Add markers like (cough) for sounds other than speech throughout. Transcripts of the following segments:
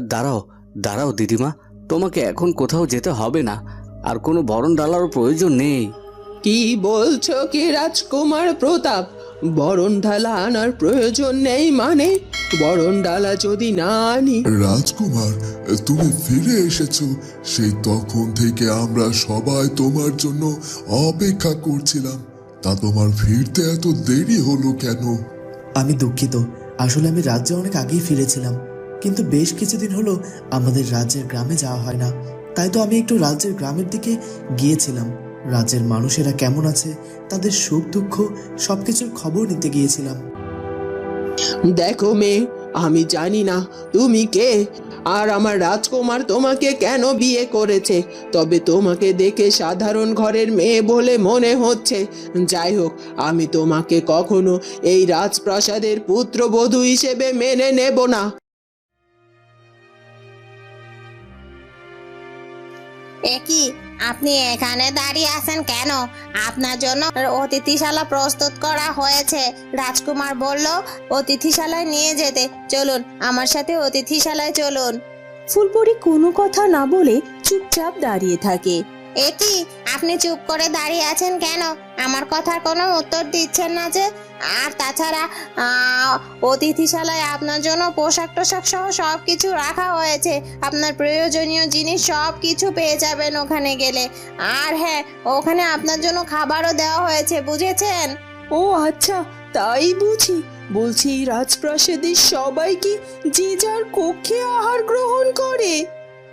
দাঁড়াও দাঁড়াও দিদিমা তোমাকে এখন কোথাও যেতে হবে না। আর কোনো বরণ ডালারও প্রয়োজন নেই। কি বলছো কি রাজকুমার প্রতাপ? বরণ ডালা আনার প্রয়োজন নেই মানে? বরণ ডালা যদি না আনি। রাজকুমার তুমি ফিরে এসেছ। সেই তখন থেকে আমরা সবাই তোমার জন্য অপেক্ষা করছিলাম। তা তোমার ফিরতে এত দেরি হলো কেন? আমি দুঃখিত। আসলে আমি রাজ্যে অনেক আগেই ফিরেছিলাম। কিন্তু বেশ কিছুদিন হলো আমাদের রাজ্যের গ্রামে যাওয়া হয় না। তাই তো আমি একটু রাজ্যের গ্রামের দিকে গিয়েছিলাম। রাজ্যের মানুষেরা কেমন আছে, তাদের সুখ দুঃখ সবকিছুর খবর নিতে গিয়েছিলাম। দেখো মেয়ে, আমি জানি না তুমি কে, আর আমার রাজকুমার তোমাকে কেন বিয়ে করেছে? তবে তোমাকে দেখে সাধারণ ঘরের মেয়ে বলে মনে হচ্ছে। যাই হোক, আমি তোমাকে কখনো এই রাজপ্রাসাদের পুত্রবধূ হিসেবে মেনে নেব না। এ কি? আপনি এখানে দাঁড়িয়ে আছেন কেন? আপনার জন্য অতিথিশালা প্রস্তুত করা হয়েছে। রাজকুমার বলল, অতিথিশালায় নিয়ে যেতে। চলুন, আমার সাথে অতিথিশালায় চলুন। ফুলপুরি কোনো কথা না বলে চুপচাপ দাঁড়িয়ে থাকে। এ কি, আপনি চুপ করে দাঁড়িয়ে আছেন কেন? আমার কথার কোনো উত্তর দিচ্ছেন না যে, আর তাছাড়া অতিথিশালায় আপনার জন্য পোশাক টোশাক সহ সব কিছু রাখা হয়েছে। আপনার প্রয়োজনীয় জিনিস সব কিছু পেয়ে যাবেন ওখানে গেলে। আর হ্যাঁ ওখানে আপনার জন্য খাবারও দেওয়া হয়েছে, বুঝেছেন? ও আচ্ছা তাই বুঝি। বলছি রাজপ্রাসাদের সবাই কি যে যার কক্ষে আহার গ্রহণ করে?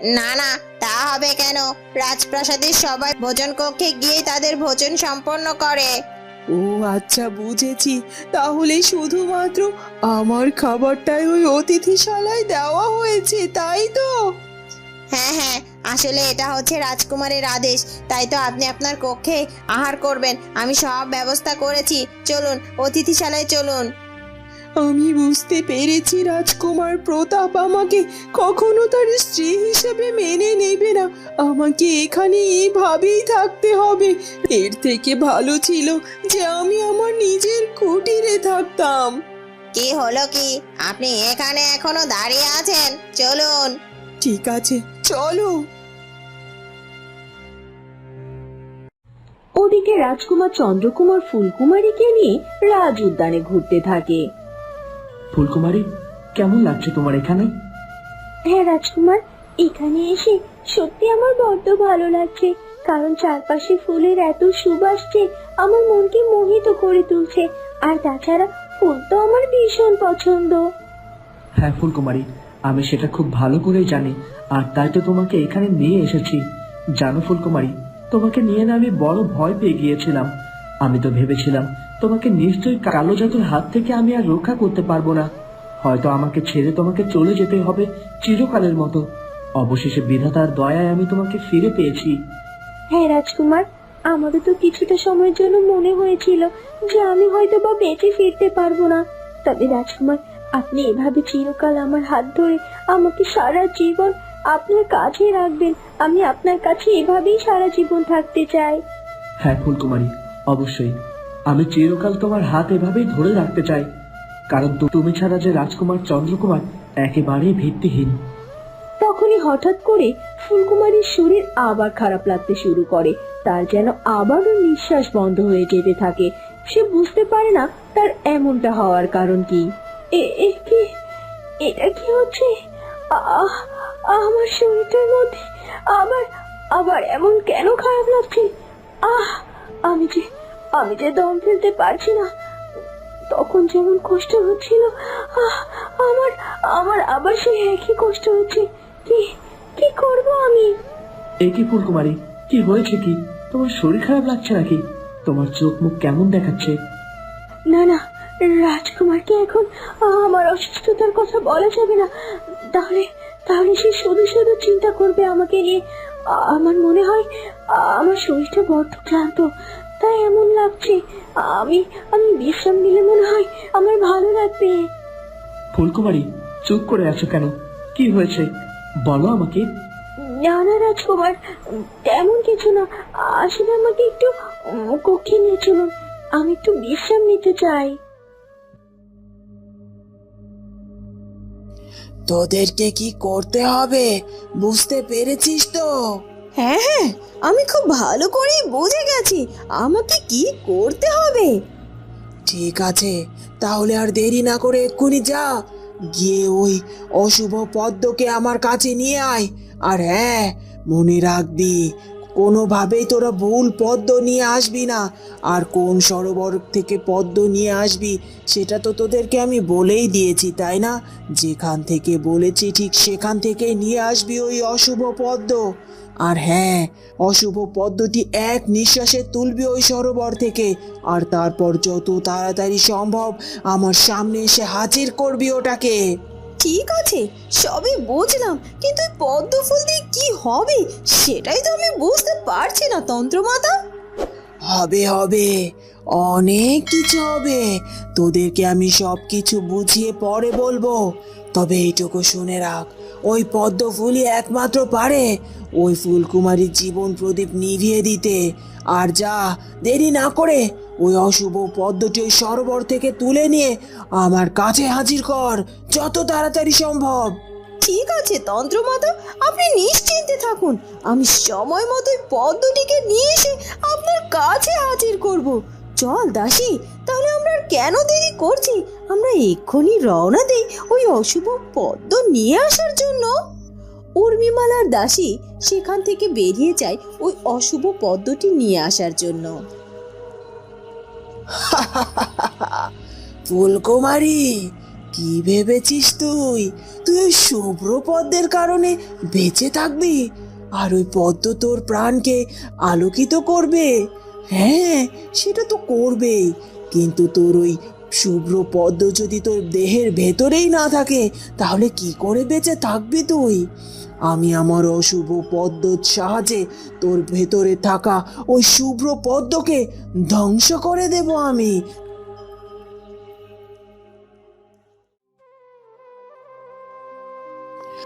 না না তা হবে কেন? রাজপ্রাসাদের সবাই ভোজন কক্ষে গিয়ে তাদের ভোজন সম্পন্ন করে। ও আচ্ছা বুঝেছি। তাহলে শুধুমাত্র আমার খাবারটাই ওই অতিথিশালায় দেওয়া হয়েছে তাই তো? হ্যাঁ হ্যাঁ আসলে এটা হচ্ছে রাজকুমারের আদেশ। তাই তো আপনি আপনার কক্ষে আহার করবেন। আমি সব ব্যবস্থা করেছি। চলুন অতিথিশালায় চলুন। আমি বুঝতে পেরেছি রাজকুমার প্রতাপ আমাকে কখনো তার স্ত্রী হিসেবে মেনে নেবে না। আমাকে এখানে এইভাবেই থাকতে হবে। এর থেকে ভালো ছিল যে আমি আমার নিজের কুটিরে থাকতাম। কি হলো কি? আপনি এখানে এখনও দাঁড়িয়ে আছেন? চলুন। ঠিক আছে চলো। ওদিকে রাজকুমার চন্দ্রকুমার ফুলকুমারীকে নিয়ে রাজ উদ্যানে ঘুরতে থাকে। ফুলকুমারী কেমন লাগছে তোমার এখানে? হ্যাঁ রাজকুমার এখানে এসে সত্যি আমার বড্ড ভালো লাগছে কারণ চারপাশে ফুলের এত সুবাস যে আমার মনকে মোহিত করে তুলছে আর তাছাড়া ফুল তো আমার ভীষণ পছন্দ। হ্যাঁ ফুলকুমারী আমি সেটা খুব ভালো করেই জানি আর তাই তো তোমাকে এখানে নিয়ে এসেছি। জানো ফুলকুমারী তোমাকে নিয়ে না আমি বড় ভয় পেয়ে গিয়েছিলাম। আমি তো ভেবেছিলাম তোমাকে নিশ্চয়ই কালো জাতুর হাত থেকে আমি আর রক্ষা করতে পারব না। হয়তো আমাকে ছেড়ে তোমাকে চলে যেতে হবে চিরকালের মতো। অবশেষে বিধাতার দয়ায় আমি তোমাকে ফিরে পেয়েছি। হ্যাঁ রাজকুমার আমাদের তো কিছুটা সময়ের জন্য মনে হয়েছিল যে আমি হয়তো বা বেঁচে ফিরতে পারব না। তবে রাজকুমার আপনি এভাবে চিরকাল আমার হাত ধরে আমাকে সারা জীবন আপনার কাছে রাখবেন। আমি আপনার কাছে এভাবেই সারা জীবন থাকতে চাই। হ্যাঁ ফুলকুমারী অবশ্যই। আমি চিরকাল তোমার হাত এভাবেই ধরে রাখতে চাই। কারণ তুমি ছাড়া যে রাজকুমার চন্দ্রকুমার একেবারেই ভিত্তিহীন। তখনই হঠাৎ করে ফুলকুমারীর শরীর আবার খারাপ লাগতে শুরু করে। তার যেন আবারও নিঃশ্বাস বন্ধ হয়ে যেতে থাকে। সে বুঝতে পারে না তার এমনটা হওয়ার কারণ কি। এ- এটা কি হচ্ছে? আমার শরীরটার মধ্যে আবার আবার এমন কেন খারাপ লাগছে? আমি যে দম ফেলতে পারছি না তখন যেমন কষ্ট হচ্ছিল আহ, আমার আমার আবার সেই একই কষ্ট হচ্ছে। কি কি করব আমি? এই কি ফুলকুমারী কি হয়েছে কি? তোমার শরীর খারাপ লাগছে নাকি? তোমার চোখ মুখ কেমন দেখাচ্ছে? না না রাজকুমারকে এখন আমার অসুস্থতার কথা বলা যাবে না। তাহলে তাহলে সে শুধু শুধু চিন্তা করবে আমাকে নিয়ে। আমার মনে হয় আমার শরীরটা বড্ড ক্লান্ত। তাই এমন লাগছে। আমি আমি বিশ্রাম নিলে মনে হয় আমার ভালো লাগবে। ফুলকুমারী চুপ করে আছো কেন? কি হয়েছে? বলো আমাকে। না না রাজকুমার তেমন কিছু না। আসলে আমাকে একটু কক্ষে নিয়ে চলুন। আমি একটু বিশ্রাম নিতে চাই। তোদেরকে কি করতে হবে? বুঝতে পেরেছিস তো? হ্যাঁ হ্যাঁ আমি খুব ভালো করেই বুঝে গেছি। আমাকে কি করতে হবে? ঠিক আছে, তাহলে আর দেরি না করে এক্ষুনি যা। গিয়ে ওই অশুভ পদ্মকে আমার কাছে নিয়ে আয়। আর হ্যাঁ মনে রাখবি, কোনোভাবেই তোরা ভুল পদ্ম নিয়ে আসবি না। আর কোন সরোবর থেকে পদ্ম নিয়ে আসবি, সেটা তো তোদেরকে আমি বলেই দিয়েছি, তাই না? যেখান থেকে বলেছি ঠিক সেখান থেকে নিয়ে আসবি ওই অশুভ পদ্ম। আর হ্যাঁ অশুভ পদ্মটি এক নিঃশ্বাসে তুলবি ওই সরোবর থেকে। আর তারপর যত তাড়াতাড়ি সম্ভব আমার সামনে এসে হাজির করবি ওটাকে। ঠিক আছে সবই বুঝলাম কিন্তু পদ্ম ফুল দিয়ে কি হবে সেটাই তো আমি বুঝতে পারছি না তন্ত্রমাতা। হবে হবে অনেক কিছু হবে। তোদেরকে আমি সব কিছু বুঝিয়ে পরে বলব। তবে এইটুকু শুনে রাখ ওই পদ্ম ফুলই একমাত্র পারে। ওই ফুলকুমারীর জীবন প্রদীপ নিভিয়ে দিতে। আর যা, দেরি না করে ওই অশুভ পদ্মটি ওই সরোবর থেকে তুলে নিয়ে আমার কাছে হাজির কর, যত তাড়াতাড়ি সম্ভব। ঠিক আছে, তন্ত্রমাতা, আপনি নিশ্চিন্তে থাকুন। আমি সময় মতো পদ্মটিকে নিয়ে এসে আপনার কাছে হাজির করব। চল দাসী, তাহলে আমরা কেন দেরি করছি? আমরা এক্ষুনি রওনা দেই ওই অশুভ পদ্ম নিয়ে আসার জন্য। উর্মিমালার দাসী সেখান থেকে বেরিয়ে যায় ওই অশুভ পদ্মটি নিয়ে আসার জন্য। (laughs) ফুলকুমারী, কি ভেবেছিস তুই? তুই ওই শুভ্র পদ্মের কারণে বেঁচে থাকবি, আর ওই পদ্ম তোর প্রাণকে আলোকিত করবে। হ্যাঁ সেটা তো করবেই। কিন্তু তোর ওই শুভ্র পদ্ম যদি তোর দেহের ভেতরেই না থাকে, তাহলে কি করে বেঁচে থাকবি তুই? আমি আমার অশুভ পদ্মর সাহায্যে তোর ভেতরে থাকা ওই শুভ্র পদ্মকে ধ্বংস করে দেব আমি।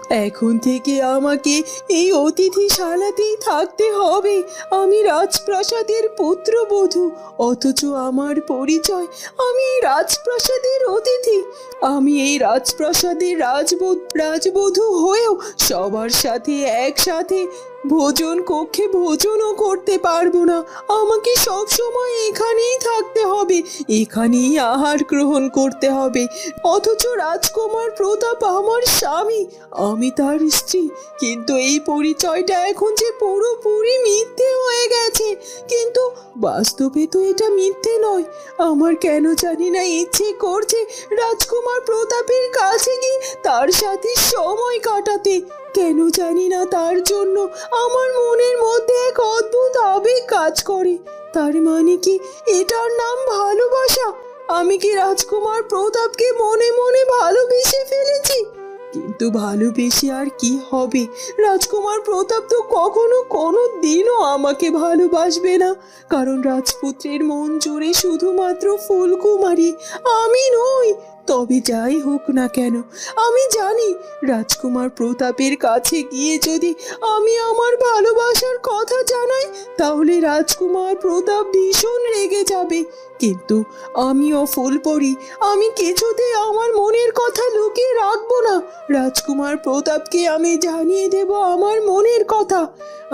এখন থেকে আমাকে এই অতিথিশালাতেই থাকতে হবে। আমি রাজপ্রাসাদের পুত্রবধূ, অথচ আমার পরিচয়, আমি এই রাজপ্রাসাদের অতিথি। আমি এই রাজপ্রাসাদের রাজবধূ রাজবধূ হয়েও সবার সাথে একসাথে ভোজন কক্ষে ভোজনও করতে পারব না। আমাকে সব সময় এখানেই থাকতে হবে। এখানেই আহার গ্রহণ করতে হবে। অথচ রাজকুমার প্রতাপ আমার স্বামী। আমি তার স্ত্রী। কিন্তু এই পরিচয়টা এখন যে পুরোপুরি মিথ্যে হয়ে গেছে। কিন্তু বাস্তবে তো এটা মিথ্যে নয়। আমার কেন জানি না ইচ্ছে করছে রাজকুমার প্রতাপের কাছে গিয়ে তার সাথে সময় কাটাতে। কেন জানি না, তার জন্য আমার মনের মধ্যে এক অদ্ভুত আবেগ কাজ করে। তার মানে কি? এটার নাম ভালোবাসা। আমি কি রাজকুমার প্রতাপকে মনে মনে ভালোবেসে ফেলেছি? কিন্তু ভালোবেসে আর কি হবে? রাজকুমার প্রতাপ তো কখনো কোনো দিনও আমাকে ভালোবাসবে না। কারণ রাজপুত্রের মন জুড়ে শুধুমাত্র ফুলকুমারী। আমি নই তবে যাই হোক না কেন, আমি জানি রাজকুমার প্রতাপের কাছে গিয়ে যদি আমি আমার ভালোবাসার কথা জানাই, তাহলে রাজকুমার প্রতাপ ভীষণ রেগে যাবে। কিন্তু আমিও ফুল পড়ি। আমি কিছুতে আমার মনের কথা লুকিয়ে রাখব না। রাজকুমার প্রতাপকে আমি জানিয়ে দেব আমার মনের কথা।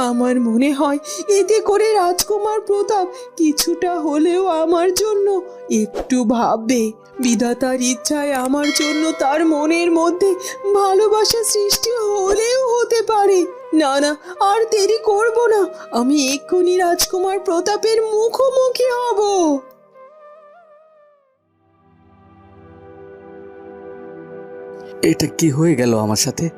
আমার মনে হয় এতে করে রাজকুমার প্রতাপ কিছুটা হলেও আমার জন্য একটু ভাববে। বিধাতার ইচ্ছায় আমার জন্য তার মনের মধ্যে ভালোবাসা সৃষ্টি হলেও হতে পারে। না না, আর দেরি করব না। আমি এক্ষুনি রাজকুমার প্রতাপের মুখোমুখি হব। এটা কি হয়ে গেল আমার সাথে?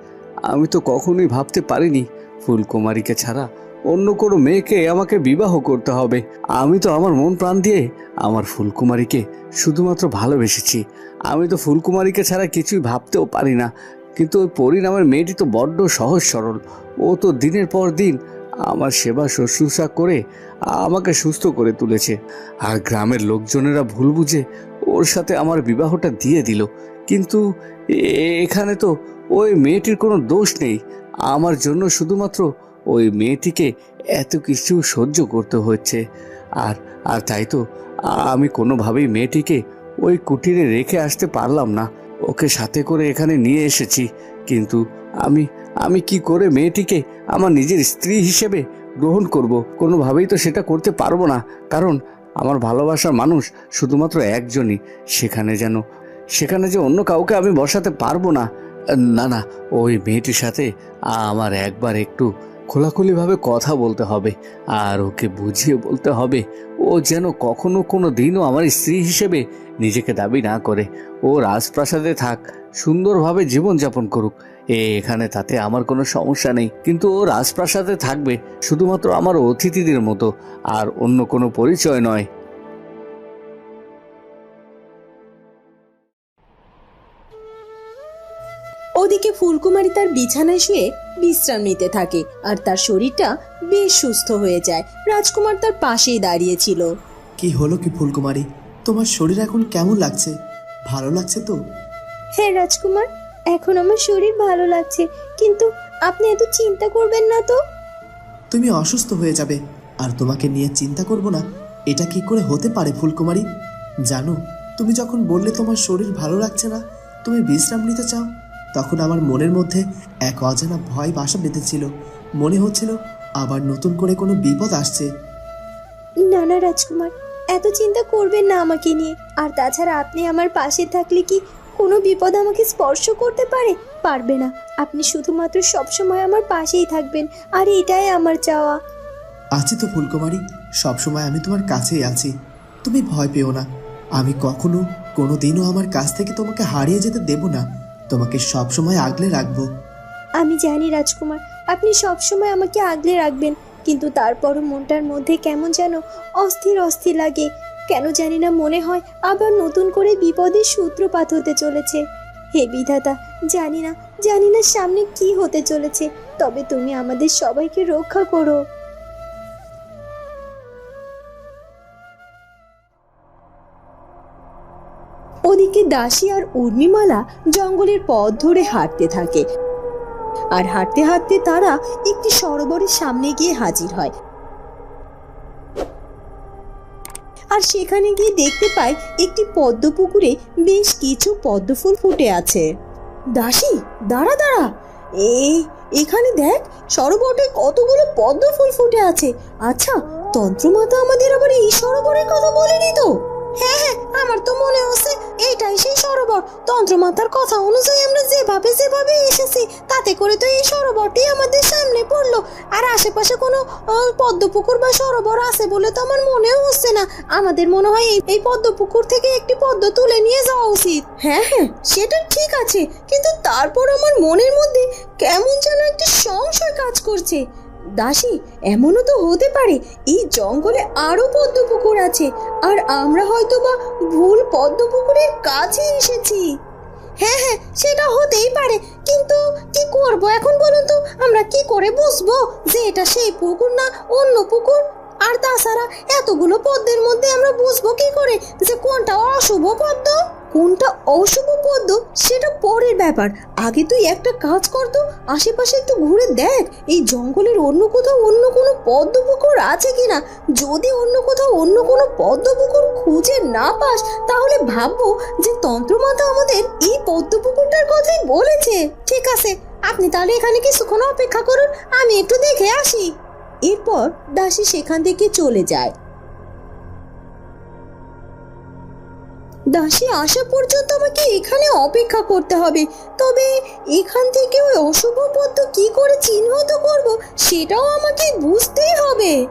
আমি তো কখনোই ভাবতে পারিনি। ফুলকুমারীকে ছাড়া অন্য কোনো মেয়েকে আমাকে বিবাহ করতে হবে। আমি তো আমার মন প্রাণ দিয়ে আমার ফুলকুমারীকে শুধুমাত্র ভালোবেসেছি। আমি তো ফুলকুমারীকে ছাড়া কিছুই ভাবতেও পারি না। কিন্তু ওই পরিণামের মেয়েটি তো বড্ড সহজ সরল। ও তো দিনের পর দিন আমার সেবা শুশ্রূষা করে আমাকে সুস্থ করে তুলেছে। আর গ্রামের লোকজনেরা ভুল বুঝে ওর সাথে আমার বিবাহটা দিয়ে দিল। কিন্তু এখানে তো ওই মেয়েটির কোনো দোষ নেই। আমার জন্য শুধুমাত্র ওই মেয়েটিকে এত কিছু সহ্য করতে হচ্ছে। আর আর তাই তো আমি কোনোভাবেই মেয়েটিকে ওই কুটিরে রেখে আসতে পারলাম না। ওকে সাথে করে এখানে নিয়ে এসেছি। কিন্তু আমি আমি কি করে মেয়েটিকে আমার নিজের স্ত্রী হিসেবে গ্রহণ করব? কোনোভাবেই তো সেটা করতে পারব না। কারণ আমার ভালোবাসার মানুষ শুধুমাত্র একজনই। সেখানে যেন সেখানে যে অন্য কাউকে আমি বসাতে পারব না। না না, ওই মেয়েটির সাথে আমার একবার একটু খোলাখুলিভাবে কথা বলতে হবে আর ওকে বুঝিয়ে বলতে হবে। ও যেন কখনো কোনো দিনও আমার স্ত্রী হিসেবে নিজেকে দাবি না করে। ও রাজপ্রাসাদে থাক, সুন্দরভাবে জীবনযাপন করুক। এ, এখানে তাতে আমার কোনো সমস্যা নেই। কিন্তু ও রাজপ্রাসাদে থাকবে শুধুমাত্র আমার অতিথিদের মতো আর অন্য কোনো পরিচয় নয়। ওদিকে ফুলকুমারী তার বিছানায় শুয়ে বিশ্রাম নিতে থাকে আর তার শরীরটা বেশ সুস্থ হয়ে যায়। রাজকুমার তার পাশেই দাঁড়িয়েছিল কি হলো কি ফুলকুমারী? তোমার শরীর এখন কেমন লাগছে? ভালো লাগছে তো? হ্যাঁ রাজকুমার এখন আমার শরীর ভালো লাগছে কিন্তু আপনি এত চিন্তা করবেন না তো? তুমি অসুস্থ হয়ে যাবে আর তোমাকে নিয়ে চিন্তা করব না। এটা কি করে হতে পারে ফুলকুমারী? জানো তুমি যখন বললে তোমার শরীর ভালো লাগছে না তুমি বিশ্রাম নিতে চাও? তখন আমার মনের মধ্যে এক অজানা ভয় বাসা বেঁধেছিল। মনে হচ্ছিল আবার নতুন করে কোনো বিপদ আসছে। না না রাজকুমার এত চিন্তা করবেন না আমাকে নিয়ে। আর তাছাড়া আপনি আমার পাশে থাকলে কি কোনো বিপদ আমাকে স্পর্শ করতে পারে? পারবে না। আপনি শুধুমাত্র সবসময় আমার পাশেই থাকবেন আর এটাই আমার চাওয়া। আছি তো ফুলকুমারী সবসময় আমি তোমার কাছেই আছি। তুমি ভয় পেও না। আমি কখনো কোনো দিনও আমার কাছ থেকে তোমাকে হারিয়ে যেতে দেব না। তোমাকে সবসময় আগলে রাখব। আমি জানি রাজকুমার, আপনি সবসময় আমাকে আগলে রাখবেন, কিন্তু তারপরও মনটার মধ্যে কেমন যেন অস্থির অস্থির লাগে। কেন জানি না মনে হয় আবার নতুন করে বিপদের সূত্রপাত হতে চলেছে। হে বিধাতা, জানি না জানি না সামনে কি হতে চলেছে, তবে তুমি আমাদের সবাইকে রক্ষা করো। দাসী আর উর্মিমালা জঙ্গলের পথ ধরে হাঁটতে থাকে। আর হাঁটতে হাঁটতে তারা একটি সরোবরের সামনে গিয়ে হাজির হয়। আর সেখানে গিয়ে দেখতে পায় একটি পদ্ম পুকুরে বেশ কিছু পদ্ম ফুল ফুটে আছে। দাসী, দাঁড়া দাঁড়া। এ এখানে দেখ, সরোবরে কতগুলো পদ্ম ফুল ফুটে আছে। আচ্ছা তন্ত্রমাতা আমাদের আবার এই সরোবরের কথা বলেনি তো? হ্যাঁ হ্যাঁ আমার তো মনে হচ্ছে এইটাই সেই সরোবর। তন্ত্রমাতার কথা অনুযায়ী আমরা যেভাবে যেভাবে এসেছি, তাতে করে তো এই সরোবরটি আমাদের সামনে পড়ল। আর আশেপাশে কোনো পদ্মপুকুর বা সরোবর আছে বলে তো আমার মনেও হচ্ছে না। আমাদের মনে হয় এই পদ্মপুকুর থেকে একটি পদ্ম তুলে নিয়ে যাওয়া উচিত। হ্যাঁ হ্যাঁ সেটা ঠিক আছে। কিন্তু তারপর আমার মনের মধ্যে কেমন যেন একটি সংশয় কাজ করছে। দাসী, এমনও তো হতে পারে, এই জঙ্গলে আরও পদ্মপুকুর আছে, আর আমরা হয়তো বা ভুল পদ্মপুকুরের কাছে এসেছি। হ্যাঁ হ্যাঁ সেটা হতেই পারে, কিন্তু কি করব এখন বলুন তো? আমরা কি করে বুঝব যে এটা সেই পুকুর না অন্য পুকুর? আর তাছাড়া এতগুলো পদ্মের মধ্যে আমরা বুঝব কি করে যে কোনটা অশুভ পদ্ম? কোনটা অশুভ পদ্ম সেটা পরের ব্যাপার। আগে তুই একটা কাজ কর তো, আশেপাশে একটু ঘুরে দেখ, এই জঙ্গলের অন্য কোথাও অন্য কোনো পদ্ম পুকুর আছে কিনা? যদি অন্য কোথাও অন্য কোনো পদ্ম পুকুর খুঁজে না পাস, তাহলে ভাববো যে তন্ত্রমাতা আমাদের এই পদ্ম পুকুরটার কথাই বলেছে। ঠিক আছে, আপনি তাহলে এখানে কিছুক্ষণ অপেক্ষা করুন, আমি একটু দেখে আসি। এরপর দাসী সেখান থেকে চলে যায়। দাসী আসা পর্যন্ত আমাকে এখানে অপেক্ষা করতে হবে। তবে এখান থেকে ওই অশুভ পদ্ম কি করে চিহ্নিত করব, সেটাও আমাকে বুঝতেই হবে।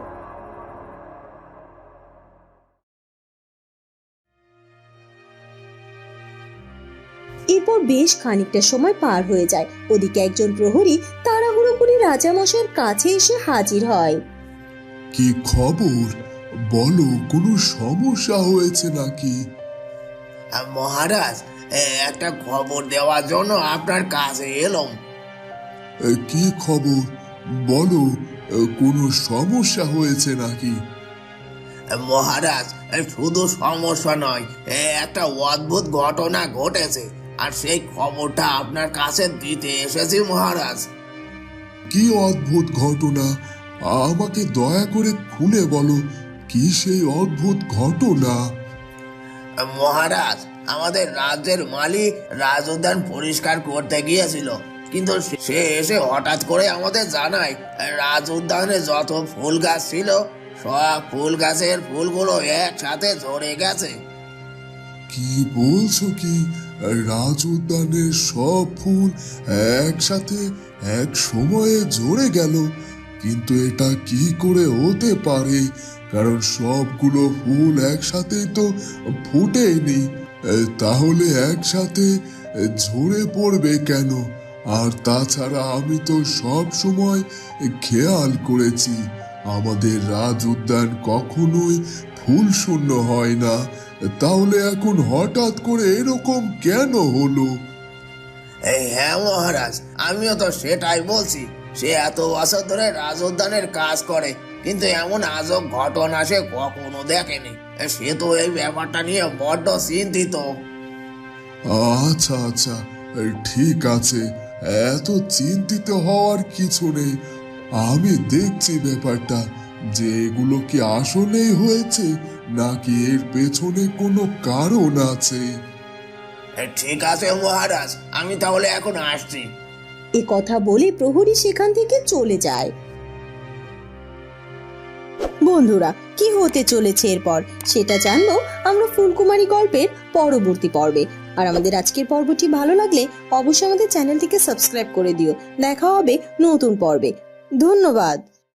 এরপর বেশ খানিকটা সময় পার হয়ে যায়। ওদিকে একজন প্রহরী তাড়াহুড়ো করে রাজামশাইয়ের কাছে এসে হাজির হয়। কি খবর? বলো, কোনো সমস্যা হয়েছে নাকি? মহারাজ একটা খবর দেওয়ার জন্য আপনার কাছে এলাম। কি খবর? বলো কোনো সমস্যা হয়েছে নাকি? মহারাজ শুধু সমস্যা নয় একটা অদ্ভুত ঘটনা ঘটেছে আর সেই খবরটা আপনার কাছে দিতে এসেছি মহারাজ। কি অদ্ভুত ঘটনা? আমাকে দয়া করে খুলে বলো কি সেই অদ্ভুত ঘটনা? মহারাজ, আমাদের রাজ্যের মালিক রাজ উদ্যান পরিষ্কার করতে গিয়েছিল। কিন্তু সে- এসে হঠাৎ করে আমাদের জানায় রাজ উদ্যানে যত ফুল গাছ ছিল, সব ফুল গাছের ফুলগুলো একসাথে ঝরে গেছে। কি বলছো কি? রাজ উদ্যানের সব ফুল একসাথে এক সময়ে ঝরে গেল। কিন্তু এটা কি করে হতে পারে? কারণ সবগুলো ফুল একসাথে তো ফুটেনি। তাহলে একসাথে ঝরে পড়বে কেন? আর তাছাড়া আমি তো সব সময় খেয়াল করেছি, আমাদের রাজ উদ্যান কখনোই ফুল শূন্য হয় না। তাহলে এখন হঠাৎ করে এরকম কেন হলো? এই হ্যাঁ মহারাজ, আমিও তো সেটাই বলছি। সে এত বছর ধরে রাজ উদ্যানের কাজ করে কিন্তু এমন আজব ঘটনা সে কখনো দেখেনি। সে তো এই ব্যাপারটা নিয়ে বড্ড চিন্তিত। আচ্ছা আচ্ছা ঠিক আছে। এত চিন্তিত হওয়ার কিছু নেই। আমি দেখছি ব্যাপারটা। যে এগুলো কি আসলেই হয়েছে নাকি এর পেছনে কোনো কারণ আছে? ঠিক আছে মহারাজ আমি তাহলে এখন আসছি। এ কথা বলে প্রহরী সেখান থেকে চলে যায়। বন্ধুরা, কি হতে চলেছে এরপর? সেটা জানব আমরা ফুলকুমারী গল্পের পরবর্তী পর্বে। আর আমাদের আজকের পর্বটি ভালো লাগলে অবশ্যই আমাদের চ্যানেলটিকে সাবস্ক্রাইব করে দিও। দেখা হবে নতুন পর্বে। ধন্যবাদ।